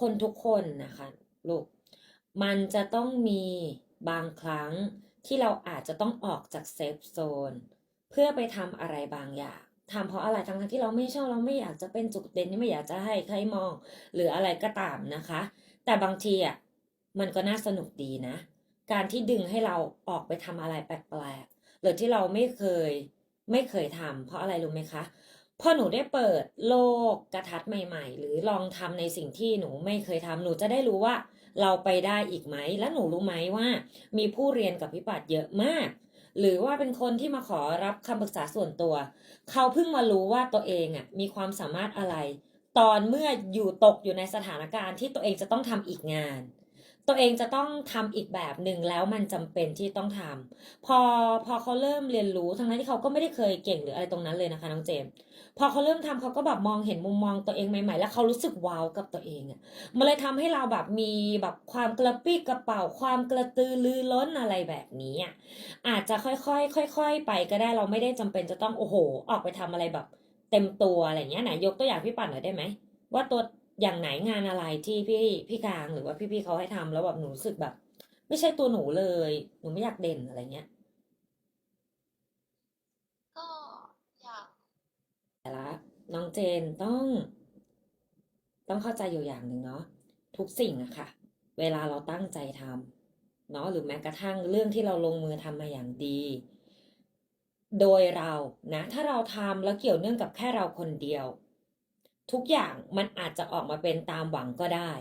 คนทุกคนนะคะลูกมันจะต้องมีบางครั้งที่เราอาจจะต้องออกจากเซฟโซนเพื่อไปทำอะไรบางอย่างทำเพราะอะไรทั้งที่เราไม่ชอบเราไม่อยากจะเป็นจุดเด่นไม่อยากจะให้ใครมอง หรืออะไรก็ตามนะคะ แต่บางทีอะมันก็น่าสนุกดีนะ การที่ดึงให้เราออกไปทำอะไรแปลกๆหรือที่เราไม่เคยไม่เคยทำเพราะอะไรรู้ไหมคะ พอหนูได้เปิดโลกกระทัดใหม่ ๆ หรือลองทำในสิ่งที่หนูไม่เคยทำหนูจะได้รู้ว่าเราไปได้อีกไหม และหนูรู้ไหมว่า มีผู้เรียนกับพิปัดเยอะมาก หรือว่าเป็นคนที่มาขอรับคำปรึกษาส่วนตัว เขาเพิ่งมารู้ว่าตัวเองอะมีความสามารถอะไร ตอนเมื่ออยู่ตกอยู่ในสถานการณ์ที่ตัวเองจะต้องทำอีกงาน ตัวเองจะต้องทำอีกแบบหนึ่งแล้วมันจำเป็นที่ต้องทำพอพอเขาเริ่มเรียนรู้ทั้งนั้นที่เขาก็ไม่ได้เคยเก่งหรืออะไรตรงนั้นเลยนะคะน้องเจมส์พอเขาเริ่มทำเขาก็แบบมองเห็นมุมมองตัวเองใหม่ๆ แล้วเขารู้สึกว้าวกับตัวเองอะมันเลยทำให้เราแบบมีแบบความกระปี้กระเป๋าความกระตือรือร้นอะไรแบบนี้อะอาจจะค่อยๆค่อย ๆ ไปก็ได้เราไม่ได้จำเป็นจะต้องโอ้โห ออกไปทำอะไรแบบ เต็มตัวอะไรเงี้ยไหนยกตัวอย่างพี่ปั่นหน่อยได้ไหมว่าตัว อย่างไหนงานอะไรที่พี่พี่กลางหรือว่าพี่ๆเขาให้ทำแล้วแบบหนูรู้สึกแบบ ไม่ใช่ตัวหนูเลย หนูไม่อยากเด่นอะไรเงี้ยก็อยากแต่ละน้องเจนต้อง ต้องเข้าใจอยู่อย่างหนึ่งเนาะทุกสิ่งอะค่ะ เวลาเราตั้งใจทำเนาะหรือแม้กระทั่งเรื่องที่เราลงมือทำมาอย่างดี โดยเรานะ ถ้าเราทำแล้วเกี่ยวเนื่องกับแค่เราคนเดียว ทุกอย่างมันอาจจะออกมาเป็นตามหวังก็ได้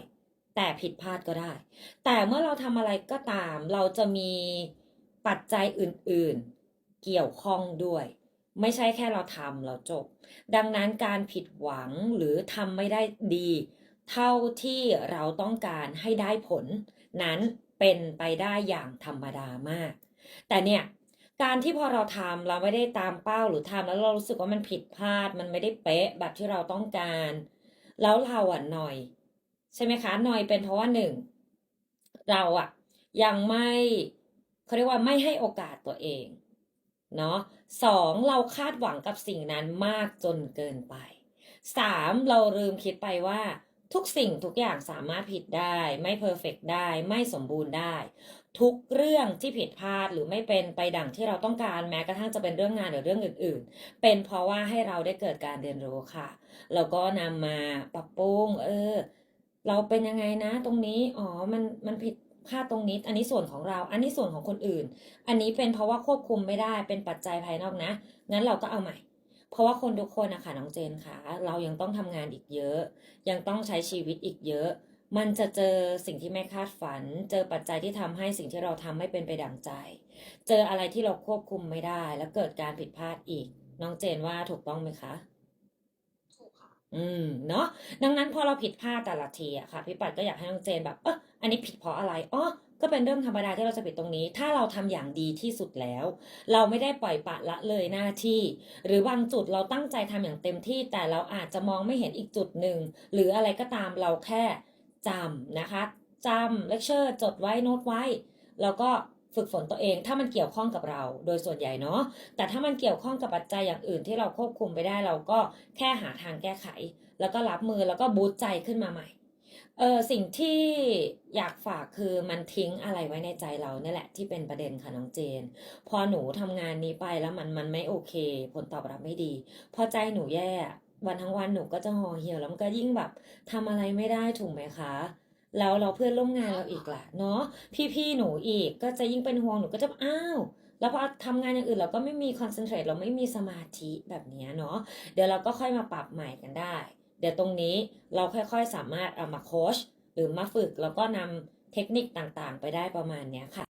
แต่ผิดพลาดก็ได้ แต่เมื่อเราทำอะไรก็ตาม เราจะมีปัจจัยอื่นๆ เกี่ยวข้องด้วย ไม่ใช่แค่เราทำเราจบ ดังนั้นการผิดหวังหรือทำไม่ได้ดี เท่าที่เราต้องการให้ได้ผล นั้นเป็นไปได้อย่างธรรมดามาก แต่เนี่ย การที่พอเราทำเราไม่ได้ตามเป้าหรือทำแล้วเรารู้สึกว่ามันผิดพลาด มันไม่ได้เป๊ะแบบที่เราต้องการ แล้วเราอะหน่อย ใช่ไหมคะหน่อยเป็นเพราะว่าหนึ่งเราอะ ยังไม่เขาเรียกว่าไม่ให้โอกาสตัวเองเนาะสองเราคาดหวังกับสิ่งนั้นมากจนเกินไปสามเราลืมคิดไปว่าทุกสิ่งทุกอย่างสามารถผิดได้ ไม่เพอร์เฟกได้ ไม่สมบูรณ์ได้ ทุกเรื่องที่ผิดพลาดหรือไม่เป็นไปดังที่เราต้องการแม้กระทั่งจะเป็นเรื่องงานหรือเรื่องอื่น ๆ เป็นเพราะว่าให้เราได้เกิดการเรียนรู้ค่ะแล้วก็นำมาปรับปรุงเออ เราเป็นยังไงนะ ตรงนี้อ๋อมันมันผิดพลาดตรงนี้ อันนี้ส่วนของเรา อันนี้ส่วนของคนอื่น อันนี้เป็นเพราะว่าควบคุมไม่ได้เป็นปัจจัยภายนอกนะงั้นเราก็เอาใหม่เพราะว่าคนทุกคนนะคะน้องเจนคะเรายังต้องทำงานอีกเยอะ ยังต้องใช้ชีวิตอีกเยอะ มันจะเจอสิ่งที่ไม่คาดฝัน เจอปัจจัยที่ทำให้สิ่งที่เราทำไม่เป็นไปดังใจ เจออะไรที่เราควบคุมไม่ได้ แล้วเกิดการผิดพลาดอีก น้องเจนว่าถูกต้องไหมคะ ถูกค่ะ อืม เนาะ ดังนั้นพอเราผิดพลาดแต่ละทีอะค่ะ พี่ปัดก็อยากให้น้องเจนแบบ เอออันนี้ผิดเพราะอะไร อ๋อ ก็เป็นเรื่องธรรมดาที่เราจะผิดตรงนี้ ถ้าเราทำอย่างดีที่สุดแล้ว เราไม่ได้ปล่อยปละละเลยหน้าที่ หรือบางจุดเราตั้งใจทำอย่างเต็มที่ แต่เราอาจจะมองไม่เห็นอีกจุดหนึ่ง หรืออะไรก็ตามเราแค่ จำนะคะจำเลคเชอร์จดไว้โน้ตไว้ แล้วก็ฝึกฝนตัวเองถ้ามันเกี่ยวข้องกับเราโดยส่วนใหญ่เนาะแต่ถ้ามันเกี่ยวข้องกับปัจจัยอย่างอื่นที่เราควบคุมไปได้เราก็แค่หาทางแก้ไข แล้วก็รับมือแล้วก็บูตใจขึ้นมาใหม่เออสิ่งที่อยากฝากคือมันทิ้งอะไรไว้ในใจเราเนี่ยแหละที่เป็นประเด็นค่ะน้องเจน พอหนูทำงานนี้ไปแล้วมันมันไม่โอเค ผลตอบรับไม่ดี พอใจหนูแย่ วันทั้งวันหนูก็จะห่อเหี่ยวแล้วมันก็ยิ่งแบบทำอะไรไม่ได้ถูกไหมคะ แล้วเราเพื่อนร่วมงานเราอีกล่ะเนาะพี่ๆหนูอีกก็จะยิ่งเป็นห่วงหนูก็จะอ้าวแล้วพอทำงานอย่างอื่นเราก็ไม่มีคอนเซนเทรตเราไม่มีสมาธิแบบเนี้ยเนาะเดี๋ยวเราก็ค่อยมาปรับใหม่กันได้ เดี๋ยวตรงนี้เราค่อยๆสามารถเอามาโค้ชหรือมาฝึกแล้วก็นำเทคนิคต่างๆ ไปได้ประมาณเนี้ยค่ะ